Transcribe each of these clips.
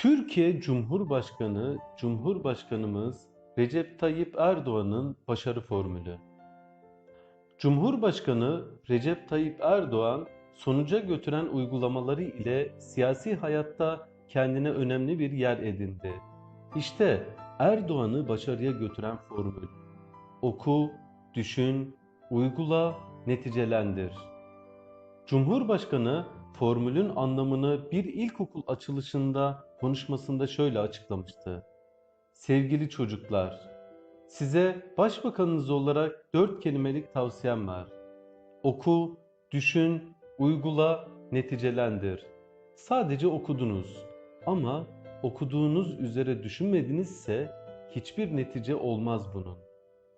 Türkiye Cumhurbaşkanı, Cumhurbaşkanımız Recep Tayyip Erdoğan'ın başarı formülü. Cumhurbaşkanı Recep Tayyip Erdoğan sonuca götüren uygulamaları ile siyasi hayatta kendine önemli bir yer edindi. İşte Erdoğan'ı başarıya götüren formül. Oku, düşün, uygula, neticelendir. Cumhurbaşkanı formülün anlamını bir ilkokul açılışında konuşmasında şöyle açıklamıştı. Sevgili çocuklar, size başbakanınız olarak dört kelimelik tavsiyem var. Oku, düşün, uygula, neticelendir. Sadece okudunuz ama okuduğunuz üzere düşünmedinizse hiçbir netice olmaz bunun.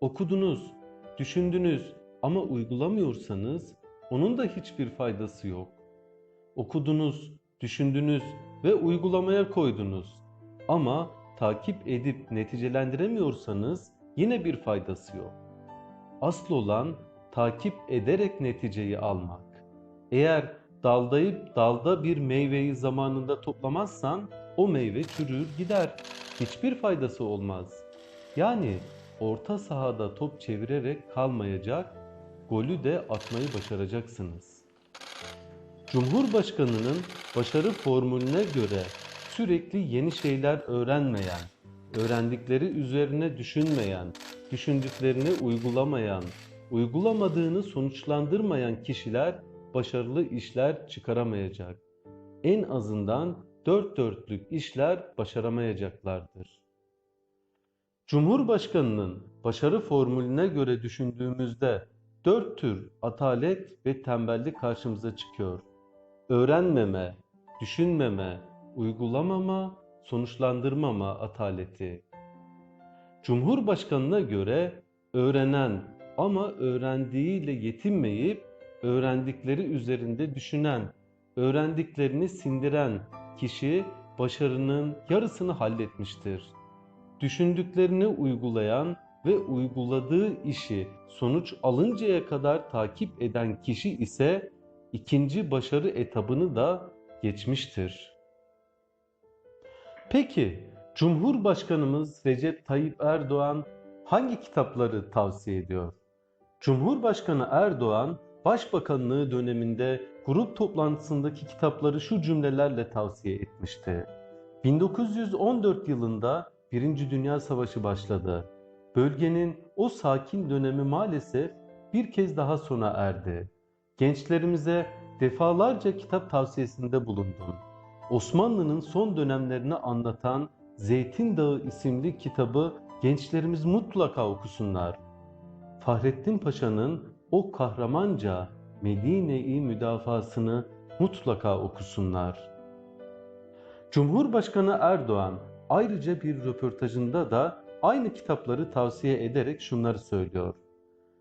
Okudunuz, düşündünüz ama uygulamıyorsanız onun da hiçbir faydası yok. Okudunuz, düşündünüz ve uygulamaya koydunuz. Ama takip edip neticelendiremiyorsanız yine bir faydası yok. Asıl olan takip ederek neticeyi almak. Eğer daldayıp dalda bir meyveyi zamanında toplamazsan o meyve çürür gider. Hiçbir faydası olmaz. Yani orta sahada top çevirerek kalmayacak, golü de atmayı başaracaksınız. Cumhurbaşkanının başarı formülüne göre sürekli yeni şeyler öğrenmeyen, öğrendikleri üzerine düşünmeyen, düşündüklerini uygulamayan, uygulamadığını sonuçlandırmayan kişiler başarılı işler çıkaramayacak. En azından dört dörtlük işler başaramayacaklardır. Cumhurbaşkanının başarı formülüne göre düşündüğümüzde dört tür atalet ve tembellik karşımıza çıkıyor. Öğrenmeme, düşünmeme, uygulamama, sonuçlandırmama ataleti. Cumhurbaşkanına göre öğrenen ama öğrendiğiyle yetinmeyip öğrendikleri üzerinde düşünen, öğrendiklerini sindiren kişi başarının yarısını halletmiştir. Düşündüklerini uygulayan ve uyguladığı işi sonuç alıncaya kadar takip eden kişi ise ikinci başarı etabını da geçmiştir. Peki Cumhurbaşkanımız Recep Tayyip Erdoğan hangi kitapları tavsiye ediyor? Cumhurbaşkanı Erdoğan Başbakanlığı döneminde grup toplantısındaki kitapları şu cümlelerle tavsiye etmişti. 1914 yılında Birinci Dünya Savaşı başladı. Bölgenin o sakin dönemi maalesef bir kez daha sona erdi. Gençlerimize defalarca kitap tavsiyesinde bulundum. Osmanlı'nın son dönemlerini anlatan Zeytin Dağı isimli kitabı gençlerimiz mutlaka okusunlar. Fahrettin Paşa'nın o kahramanca Medine-i müdafasını mutlaka okusunlar. Cumhurbaşkanı Erdoğan ayrıca bir röportajında da aynı kitapları tavsiye ederek şunları söylüyor.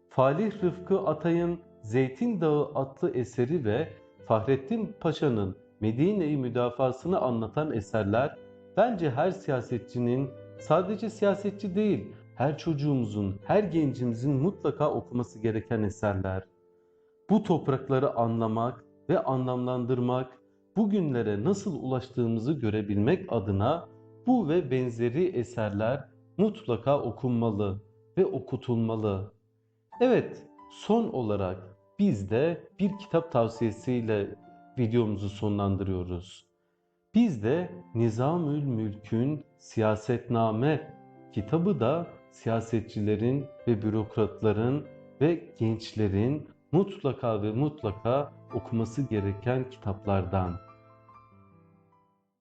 Falih Rıfkı Atay'ın Zeytin Dağı adlı eseri ve Fahrettin Paşa'nın Medine-i müdafasını anlatan eserler bence her siyasetçinin sadece siyasetçi değil her çocuğumuzun, her gencimizin mutlaka okuması gereken eserler. Bu toprakları anlamak ve anlamlandırmak, bugünlere nasıl ulaştığımızı görebilmek adına bu ve benzeri eserler mutlaka okunmalı ve okutulmalı. Evet, son olarak biz de bir kitap tavsiyesiyle videomuzu sonlandırıyoruz. Biz de Nizamül Mülk'ün Siyasetname kitabı da siyasetçilerin ve bürokratların ve gençlerin mutlaka ve mutlaka okuması gereken kitaplardan.